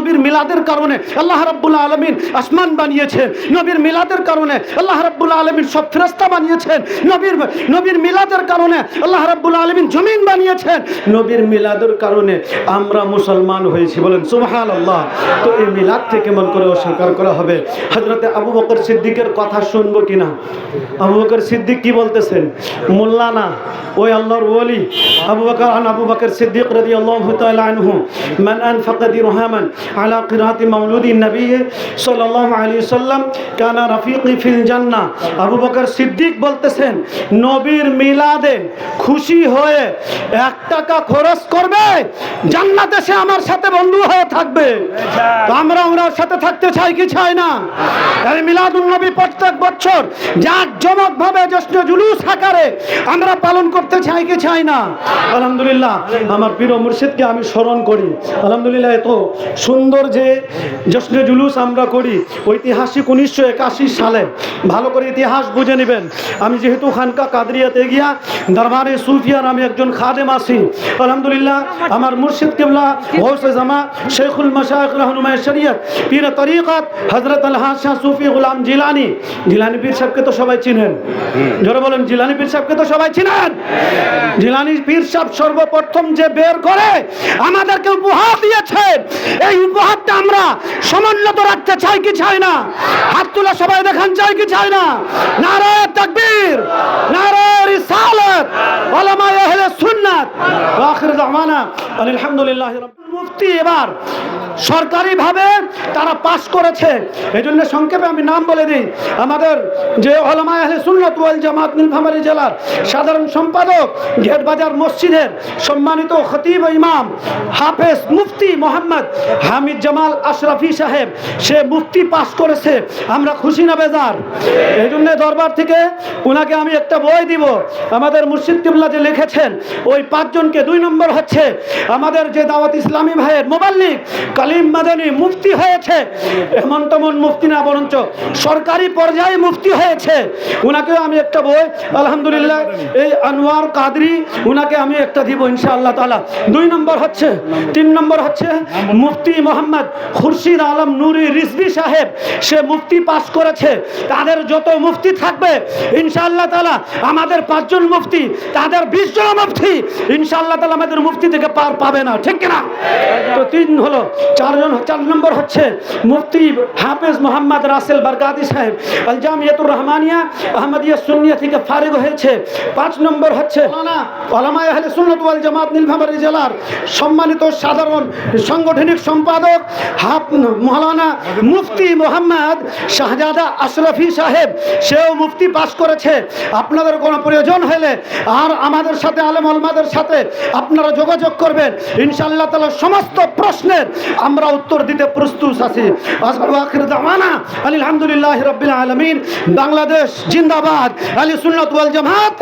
নবীর মিলাদের কারণে আল্লাহ রাব্বুল আলমিন আসমান বানিয়েছেন। নবীর মিলাদের কারণে আল্লাহ রাব্বুল আলমিন সব ফেরস্তা বানিয়েছেন। নবীর নবীর মিলাদের কারণে আল্লাহ রাব্বুল আলমিন জমিন বানিয়েছেন। নবীর মিলাদের কারণে আমরা মুসলমান হয়েছি বলেন সুবহান আল্লাহ তো এই মিলাদ থেকে মন করে অস্বীকার করা হবে। হজরতে আবু বকর সিদ্দিকের কথা শুনব কিনা? আবু বকর সিদ্দিক কি বলতেছেন? মোল্লা না ওই আল্লাহর ওলি, আবু বকর, আন আবু বকর সিদ্দিক রাদিয়াল্লাহু তাআলা আনহু, মান আনফাকা দিরহামান জান্নাহ আবু বকর সিদ্দিক বলতেছেন নবীর মিলাদে খুশি হয়ে এক টাকা খরচ করবে আমার সাথে বন্ধু হয়ে থাকবে। আমরা ওনার সাথে থাকতে চাই কি চাই না? এই প্রত্যেক বছর জাক জমক ভাবে জশ্ন জুলুস আকারে আমরা পালন করতে চাই কি চাই না? আলহামদুলিল্লাহ, আমার প্রিয় মুর্শিদকে আমি স্মরণ করি। আলহামদুলিল্লাহ, এত সুন্দর যে জশ্ন জুলুস আমরা করি ঐতিহাসিক উনিশশো একাশি সালে। ভালো করে ইতিহাস বুঝে নেবেন। আমি যেহেতু খানকা কাদরিয়াতে গিয়া দরবারে সুফিয়ার আমি একজন খাদেম আছি। আলহামদুলিল্লাহ, আমার মুর্শিদ কেবলা, গৌসে জামা, শেখুল মশাইখ রহনুমায় শরীয়ত, পীর তরিকত হজরত আল্লাহ শাহ সুফি গুলাম জিলানি। জিলানি পীর সাহেবকে তো সবাই চিনেন। জোরে বলেন, জিলানি পীর সাহেবকে তো সবাই চিনেন? জিলানি পীর সাহেব সর্বপ্রথম যে বের করে আমাদেরকে উপহার দিয়েছেন এই উপহারটা আমরা সমুন্নত রাখতে চাই কি চাই না? হাত তুলে সবাই দেখান চাই কি চাই না? নারায় তাকবীর, নারায় রিসালাত ওলামা আহলে সুন্নাত। ওয়া আখির দাওয়ানা আলহামদুলিল্লাহি মুফতি এবার সরকারিভাবে তারা পাশ করেছে। এই জন্য সংক্ষেপে আমি নাম বলে দিই। আমাদের যে ওলামা আহলে সুন্নত ওয়াল জামাত নীলফামারী জেলার সাধারণ সম্পাদক ঘেটবাজার মসজিদের সম্মানিত খতিব ইমাম হাফেজ মুফতি মোহাম্মদ হামিদ জামাল আশরাফি সাহেব, সে মুফতি পাশ করেছে। আমরা খুশি না বেজার? এই জন্য দরবার থেকে ওনাকে আমি একটা বই দিব। আমাদের মুর্শিদ কিবলা যে লিখেছেন, ওই পাঁচজনকে দুই নম্বর হচ্ছে, আমাদের যে দাওয়াত ইসলামী ভাইয়ের মোবাল্লিক কালিম মাদানি মুফতি হয়েছে এমন তেমন মুফতি না, বরঞ্চ সরকারি পর্যায়ে মুফতি হয়েছে। ওনাকেও আমি একটা বই, আলহামদুলিল্লাহ, এই আনোয়ার কাদরি ওনাকে আমি একটা দিব ইনশাআল্লাহ তাআলা। দুই নম্বর হচ্ছে, তিন নম্বর হচ্ছে মুফতি মোহাম্মদ খুরশিদ আলম নুরি রিজভি সাহেব। সে মুফতি পাস করেছে, তাদের যত মুফতি থাকবে, ইনশাআল্লাহ তাআলা আমাদের পাঁচজন মুফতি, তাদের বিশ জন মুফতি, ইনশাআল্লাহ তালা আমাদের মুফতি থেকে পার পাবে না, ঠিক কিনা? তো তিন হলো চারজন চার নম্বর হচ্ছে মুফতি হাফেজ মোহাম্মদ রাসেল বারকাতি সাহেব। আল জামিয়াতুর রহমানিয়া আহমদিয়া সুন্নিয়া থেকে ফারিগ হয়েছে। পাঁচ নম্বর হচ্ছে ওলামা আহলে সুন্নত ওয়াল জামাত নীলফামারী জেলার সম্মানিত সাধারণ সাংগঠনিক সম্পাদক হাফ মৌলানা মুফতি মোহাম্মদ শাহজাদা আশরফি সাহেব। সেও মুফতি পাশ করেছে। আপনাদের কোনো প্রয়োজন হলে আর আমাদের সাথে আলেম আলমাদের সাথে আপনারা যোগাযোগ করবেন। ইনশাআল্লাহ তাআলা সমস্ত প্রশ্নের আমরা উত্তর দিতে প্রস্তুত আছি। জামানা আলহামদুলিল্লাহ রবিল আলমিন। বাংলাদেশ জিন্দাবাদ আলী সুন্নত জামাত.